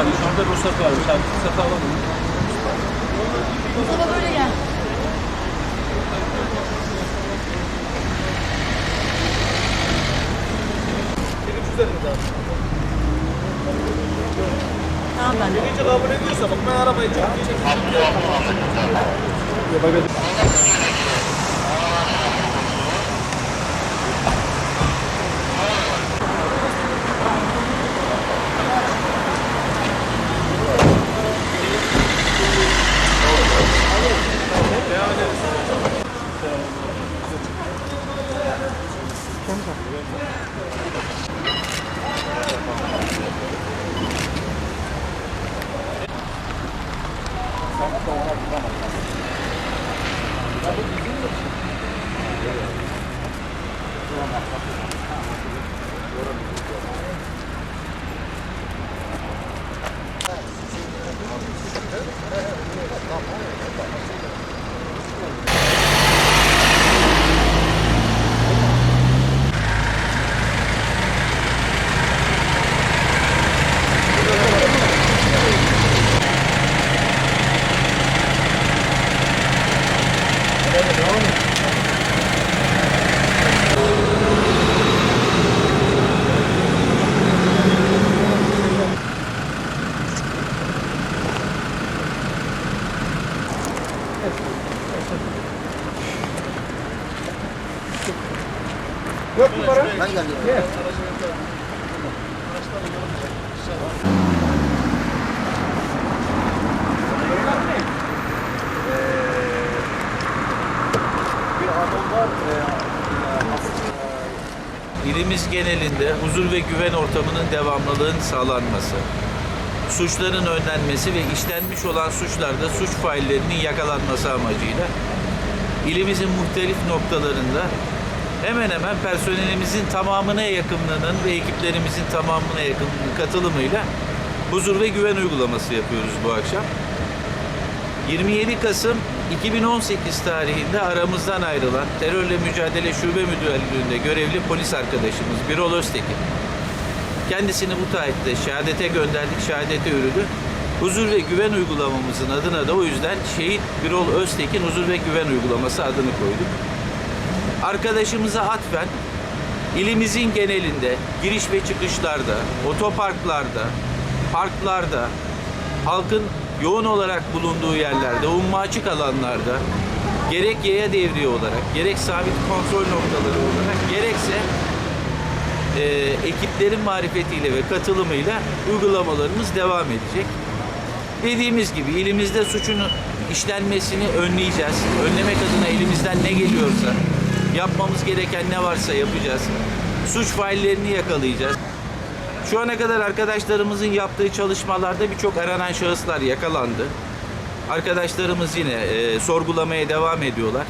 Abi şurada ruhsat varmış abi. Ruhsat alalım. Mustafa böyle gel. Tamam ben de. Birinci kabul ediyorsa bak ben arabayı çok iyi Thank you. İlimiz genelinde huzur ve güven ortamının devamlılığın sağlanması, suçların önlenmesi ve işlenmiş olan suçlarda suç faillerinin yakalanması amacıyla ilimizin muhtelif noktalarında hemen hemen personelimizin tamamına yakınlığının ve ekiplerimizin tamamına yakınlığının katılımıyla huzur ve güven uygulaması yapıyoruz bu akşam. 27 Kasım 2018 tarihinde aramızdan ayrılan terörle mücadele şube müdürlüğünde görevli polis arkadaşımız Birol Öztekin. Kendisini bu taahhütte şehadete gönderdik, şehadete yürüdü. Huzur ve güven uygulamamızın adına da o yüzden Şehit Birol Öztekin Huzur ve Güven Uygulaması adını koyduk. Arkadaşımıza atfen ilimizin genelinde giriş ve çıkışlarda, otoparklarda, parklarda, halkın yoğun olarak bulunduğu yerlerde, umma açık alanlarda gerek yaya devriye olarak, gerek sabit kontrol noktaları olarak, gerekse e, ekiplerin marifetiyle ve katılımıyla uygulamalarımız devam edecek. Dediğimiz gibi ilimizde suçun işlenmesini önleyeceğiz. Önlemek adına elimizden ne geliyorsa, yapmamız gereken ne varsa yapacağız. Suç faillerini yakalayacağız. Şu ana kadar arkadaşlarımızın yaptığı çalışmalarda birçok aranan şahıslar yakalandı. Arkadaşlarımız yine e, sorgulamaya devam ediyorlar.